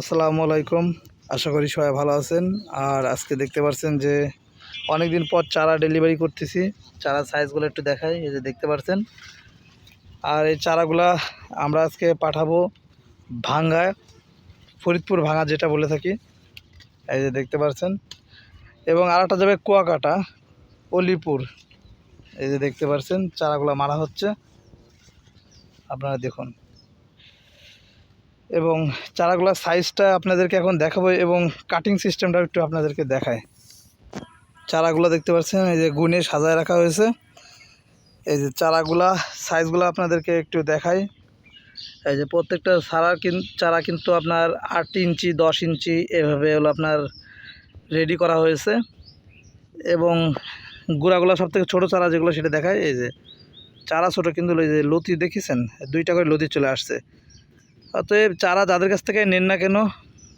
আসসালামু আলাইকুম। আশা করি সবাই ভালো আছেন। আর আজকে দেখতে পাচ্ছেন যে অনেক দিন পর চারা ডেলিভারি করতেছি। চারা সাইজগুলো একটু দেখাই, এই যে দেখতে পাচ্ছেন আর এই চারাগুলা আমরা আজকে পাঠাবো ভাঙ্গায় ফরিদপুর ভাঙা যেটা বলে থাকি। এই যে দেখতে পাচ্ছেন এবং আরেকটা যাবে কুয়াকাটা, অলিপুর। এই যে দেখতে পাচ্ছেন চারাগুলো মারা হচ্ছে। আপনারা দেখুন। এবং চারাগুলোর সাইজটা আপনাদেরকে এখন দেখাবো এবং কাটিং সিস্টেমটা একটু আপনাদেরকে দেখায় চারাগুলো দেখতে পাচ্ছেন, এই যে গুনে সাজায় রাখা হয়েছে। এই যে চারাগুলা সাইজগুলো আপনাদেরকে একটু দেখাই। এই যে প্রত্যেকটা চারা কিন, চারা কিন্তু আপনার আট ইঞ্চি, দশ ইঞ্চি এভাবে হলো আপনার রেডি করা হয়েছে। এবং গুঁড়াগুলো সব থেকে ছোটো চারা যেগুলো সেটা দেখায় এই যে চারা ছোটো কিন্তু এই যে লতি দেখেছেন? দুইটা করে লতি চলে আসছে। অতএব চারা যাদের কাছ থেকে নেন না কেন,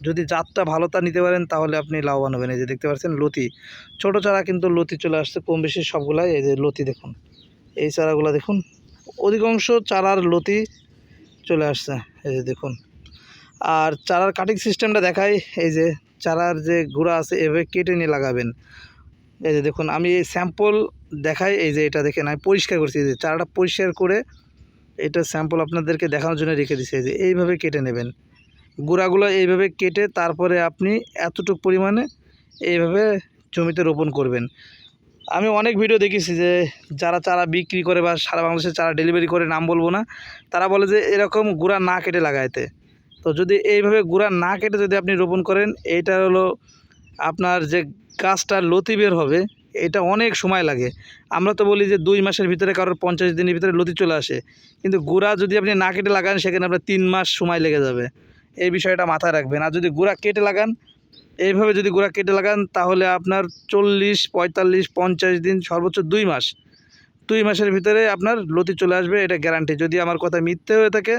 যদি জাতটা ভালো তা নিতে পারেন, তাহলে আপনি লাভবান হবেন। এই যে দেখতে পাচ্ছেন, লতি। ছোট চারা কিন্তু লতি চলে আসছে, কম বেশি সবগুলাই। এই যে লতি দেখুন, এই চারাগুলো দেখুন, অধিকাংশ চারার লতি চলে আসছে। এই যে দেখুন, আর চারার কাটিং সিস্টেমটা দেখাই। এই যে চারার যে গুঁড়া আছে, এভাবে কেটে নিয়ে লাগাবেন। এই যে দেখুন, আমি এই স্যাম্পল দেখাই। এই যে এটা দেখেন, আমি পরিষ্কার করছি। এই যে চারাটা পরিষ্কার করে এটা স্যাম্পল আপনাদেরকে দেখানোর জন্য রেখে দিছে। যে এইভাবে কেটে নেবেন। গুঁড়াগুলো এইভাবে কেটে তারপরে আপনি এতটুকু পরিমাণে এইভাবে জমিতে রোপণ করবেন। আমি অনেক ভিডিও দেখেছি যে যারা চারা বিক্রি করে বা সারা বাংলাদেশে চারা ডেলিভারি করে, নাম বলব না, তারা বলে যে এরকম গুঁড়া না কেটে লাগাইতে। তো যদি এইভাবে গুঁড়া না কেটে যদি আপনি রোপণ করেন, এইটা হলো আপনার যে গাছটা লতি বের হবে এটা অনেক সময় লাগে। আমরা তো বলি যে দুই মাসের ভিতরে কারোর পঞ্চাশ দিনের ভিতরে লতি চলে আসে। কিন্তু গুঁড়া যদি আপনি না কেটে লাগান, সেখানে আপনার তিন মাস সময় লেগে যাবে। এই বিষয়টা মাথায় রাখবেন। আর যদি গুঁড়া কেটে লাগান, এইভাবে যদি গুঁড়া কেটে লাগান, তাহলে আপনার চল্লিশ, পঁয়তাল্লিশ, পঞ্চাশ দিন সর্বোচ্চ দুই মাস। দুই মাসের ভিতরে আপনার লতি চলে আসবে, এটা গ্যারান্টি যদি আমার কথা মিথ্যে হয়ে থাকে,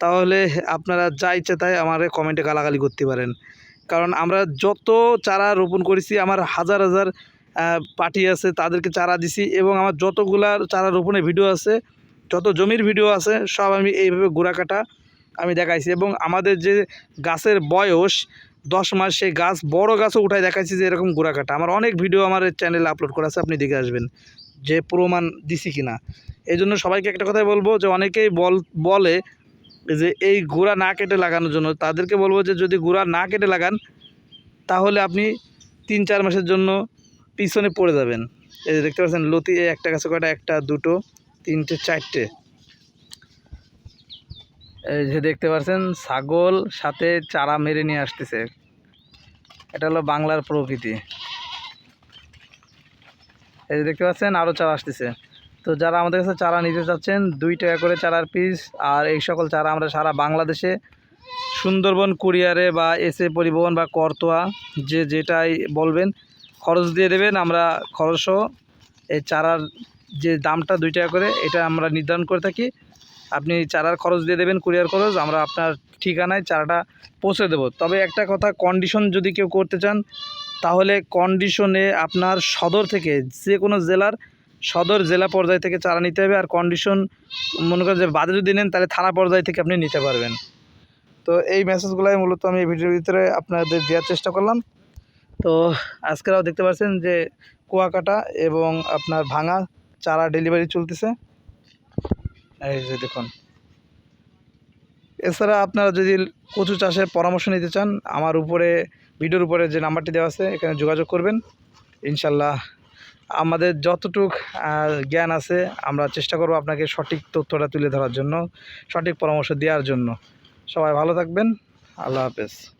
তাহলে আপনারা যা ইচ্ছে তাই আমার কমেন্টে গালাগালি করতে পারেন। কারণ আমরা যত চারা রোপণ করেছি, আমার হাজার হাজার পার্টি আছে, তাদেরকে চারা দিছি এবং আমার যতগুলার চারা রোপণের ভিডিও আছে, যত জমির ভিডিও আছে, সব আমি এইভাবে গোড়া কাটা আমি দেখাইছি এবং আমাদের যে গাছের বয়স দশ মাস, সেই গাছ, বড় গাছও উঠায় দেখাইছি যে এরকম গোড়া কাটা। আমার অনেক ভিডিও আমার চ্যানেলে আপলোড করা আছে, আপনি দেখে আসবেন যে প্রমাণ দিছি কিনা। এই জন্য সবাইকে একটা কথাই বলব যে অনেকেই বল, বলে যে এই গোড়া না কেটে লাগানোর জন্য, তাদেরকে বলব যে যদি গোড়া না কেটে লাগান, তাহলে আপনি তিন চার মাসের জন্য পিছনে পড়ে যাবেন। এই যে দেখতে পাচ্ছেন, লতি একটা গাছে কয়টা? একটা, দুটো, তিনটে, চারটে। এই যে দেখতে পাচ্ছেন, ছাগল সাথে চারা মেরে নিয়ে আসতেছে। এটা হলো বাংলার প্রকৃতি। এই যে দেখতে পাচ্ছেন আরও চারা আসতেছে। তো যারা আমাদের কাছে চারা নিতে চাচ্ছেন, দুই টাকা করে চারার পিস, আর এই সকল চারা আমরা সারা বাংলাদেশে সুন্দরবন কুরিয়ারে বা এসে পরিবহন বা করতোয়া, যে যেটাই বলবেন খরচ দিয়ে দেবেন, আমরা খরচও এই চারার যে দামটা দুই টাকা করে, এটা আমরা নির্ধারণ করে থাকি। আপনি চারার খরচ দিয়ে দেবেন, কুরিয়ার খরচ, আমরা আপনার ঠিকানায় চারাটা পৌঁছে দেব। তবে একটা কথা কন্ডিশন যদি কেউ করতে চান, তাহলে কন্ডিশনে আপনার সদর থেকে যে কোনো জেলার সদর জেলা পর্যায় থেকে চারা নিতে হবে। আর কন্ডিশন মনে করেন যে বাদে যদি নেন, তাহলে থানা পর্যায় থেকে আপনি নিতে পারবেন। তো এই মেসেজগুলোই মূলত আমি এই ভিডিওর ভিতরে আপনাদের দেওয়ার চেষ্টা করলাম। তো আজকেরাও দেখতে পাচ্ছেন যে কুয়াকাটা এবং আপনার ভাঙা চারা ডেলিভারি চলতেছে। এই যে দেখুন। এছাড়া আপনারা যদি কচু চাষের পরামর্শ নিতে চান, আমার উপরে, ভিডিওর উপরে যে নাম্বারটি দেওয়া আছে, এখানে যোগাযোগ করবেন। ইনশাল্লাহ আমাদের যতটুক জ্ঞান আছে, আমরা চেষ্টা করব আপনাকে সঠিক তথ্যটা তুলে ধরার জন্য, সঠিক পরামর্শ দেওয়ার জন্য। সবাই ভালো থাকবেন। আল্লাহ হাফেজ।